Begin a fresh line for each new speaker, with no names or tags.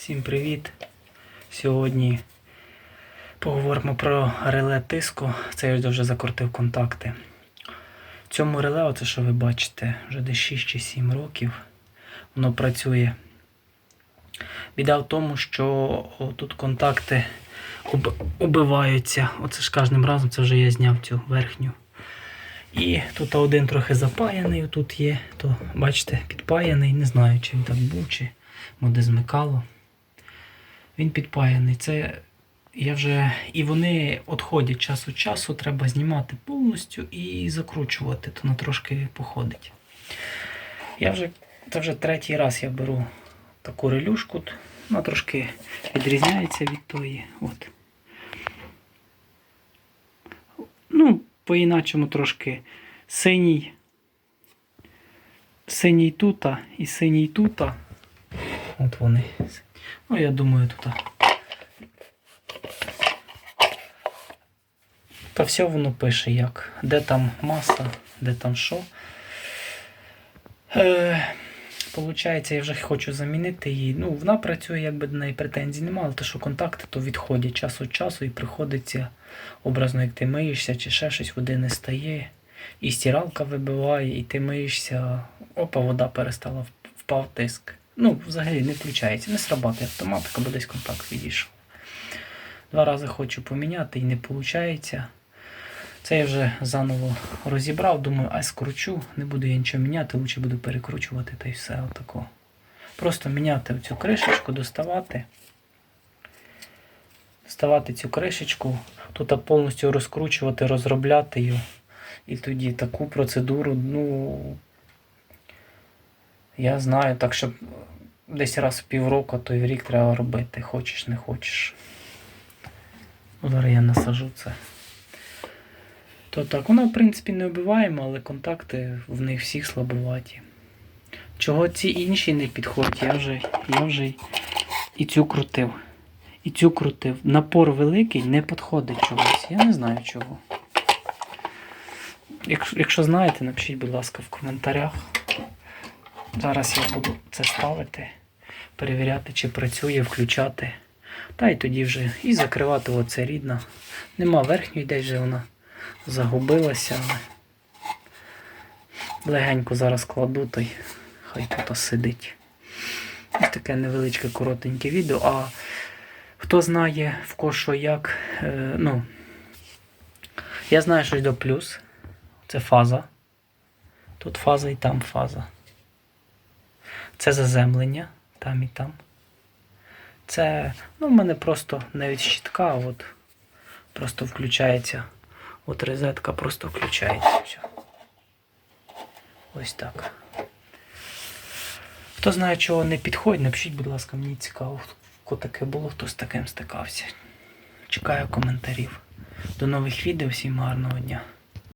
Всім привіт! Сьогодні поговоримо про реле тиску. Це я вже закрутив контакти. Цьому реле, оце що ви бачите, вже десь 6 чи 7 років воно працює. Біда в тому, що тут контакти об- убиваються. Оце ж кожним разом це вже я зняв цю верхню. І тут один трохи запаяний, тут є, то бачите, підпаяний. Не знаю, чи він так був, чи буде змикало. Він підпаяний. Це я вже. І вони відходять час від часу, треба знімати повністю і закручувати, то на трошки походить. Я вже, це вже третій раз я беру таку релюшку. Вона трошки відрізняється від тої. От. Ну, по-іначому трошки синій. Синій тута і синій тута. От вони. Ну, я думаю, тут. Та все воно пише як. Де там маса, де там що. Е, Получається, я вже хочу замінити її. Ну, вона працює, якби до неї претензій немає, але те, що контакти то відходять час від часу і приходиться образно, як ти миєшся, чи ще щось води не стає. І стиралка вибиває, і ти миєшся, опа, вода перестала, впав тиск. Ну, взагалі не включається, не срабатує автоматика, бо десь контакт відійшов. Два рази хочу поміняти і не виходить. Це я вже заново розібрав, думаю, ай скручу, не буду я нічого міняти, лучше буду перекручувати та й все отако. Просто міняти цю кришечку, доставати. Доставати цю кришечку, тут повністю розкручувати, розробляти її. І тоді таку процедуру, ну. Я знаю, так що десь раз в півроку, то й в рік треба робити, хочеш, не хочеш. Ну, Зараз я насажу це. То так, вона, в принципі, не вбиваємо, але контакти в них всіх слабоваті. Чого ці інші не підходять, я вже, я вже і цю крутив. І цю крутив. Напор великий не підходить чогось. Я не знаю чого. Якщо, якщо знаєте, напишіть, будь ласка, в коментарях. Зараз я буду це ставити, перевіряти, чи працює, включати. Та й тоді вже і закривати оце рідна. Нема верхньої, десь вже вона загубилася. Але легенько зараз кладу, то й хай тут сидить. Ось таке невеличке коротеньке відео. А хто знає в кого як, е, ну, я знаю, що йде плюс. Це фаза. Тут фаза і там фаза. Це заземлення, там і там. Це, ну, в мене просто не від щитка, от просто включається. От розетка просто включається. Все. Ось так. Хто знає, чого не підходить, напишіть, будь ласка, мені цікаво, хто таке було, хто з таким стикався. Чекаю коментарів. До нових відео, всім гарного дня.